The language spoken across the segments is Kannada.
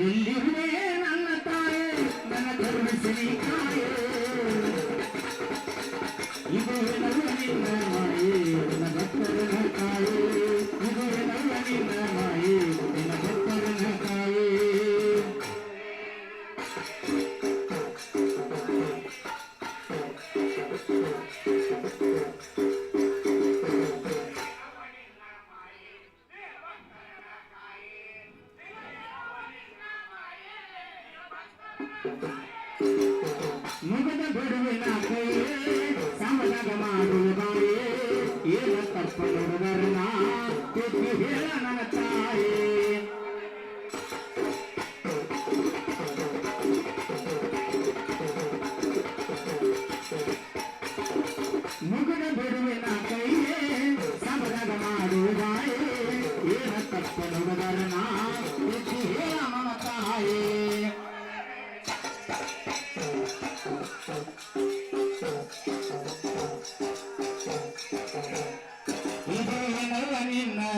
ಎಲ್ಲಿರುವೆ ನನ್ನ ತಾಯಿ ನನ್ನ ಕರುಣಿಸಿ ತಾಯಿ ಇದು ಮುಗಿದ ಬಿಡುವಿನ ಕೈಯೇ ಸಮದಾಗ ಮಾಡುವುದಾಯೇ ಏನ ತಪ್ಪ ನೋಡುವರನ ತಿದ್ದು ಹೇಳ ನನ್ನ ತಾಯೇ ಮುಗಿದ ಬಿಡುವಿನ ಕೈಯೇ ಸಮದಾಗ ಮಾಡುವುದಾಯೇ ಏನ ತಪ್ಪ ನೋಡುವರನಾ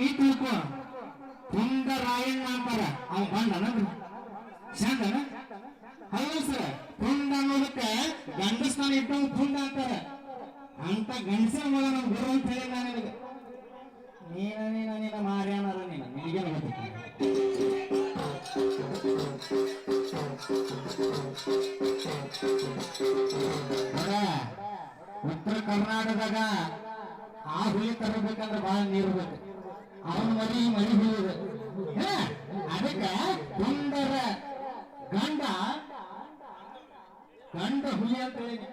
ನೀಟ್ ತಿಳ್ಕೊ ಕುಂದ ರಾಯಣ್ಣ ಅಂತಾರ ಅವ್ನು ಬಂದನ ಚಂದನ ಹೌದು ಸರ್ ಕುಂದ ಅನ್ನೋದಕ್ಕ ಗಂಡಸ್ನಾನ ಇಟ್ಟವ್ ಕುಂದ ಅಂತಾರ ಅಂತ ಗಂಡಸನ ಮಗ ನಮ್ ಗುರು ಅಂತ ಹೇಳಿ ನಾನು ನಿನಗೆ ನೀನ ನೀನ ನೀನ ಮಾರ್ಯಾನಲ್ಲ ನೀನ ನಿನಗೇನು ಗೊತ್ತಿಲ್ಲ ಉತ್ತರ ಕರ್ನಾಟಕದಾಗ ಆ ಹುಲಿ ತರಬೇಕಂದ್ರೆ ಬಹಳ ನೀರ್ಬೇಕು ಅವನ ಮದುವೆ ಮನೆ ಹೋಗುದು ಅದಕ್ಕೆ ಕುಂದರ ಗಂಡ ಗಂಡ ಹುಲಿ ಅಂತ ಹೇಳಿದ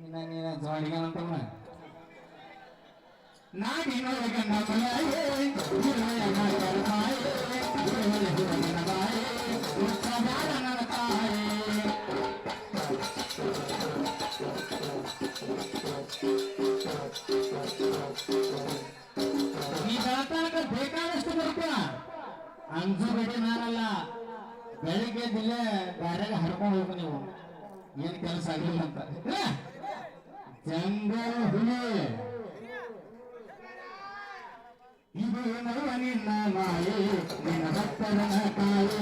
ನೀನ ನೀನ ಜೋಡಿಗೆ ಅಂತಮ್ಮ ನಾಡಿನೊಳಗೆ ಗಡಿ ನಾನಲ್ಲ ಬೆಳಿಗ್ಗೆ ಜಿಲ್ಲೆ ದಾರ್ಯಾಗ ಹರ್ಕೊಂಡು ಹೋಗು ನೀವು ಏನ್ ಕೆಲಸ ಆಗಿಲ್ಲ ಅಂತ ಜಂಗಲ್ ಹುಲಿ ಇದು ನರುವ ನಿನ್ನ ಮಾಯೆ ನಿನ್ನ ಭಕ್ತರನ ತಾಯಿ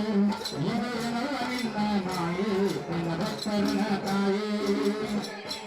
ಇದು ನರುವ ನಿನ್ನ ಮಾಯೆ ನಿನ್ನ ತಾಯಿ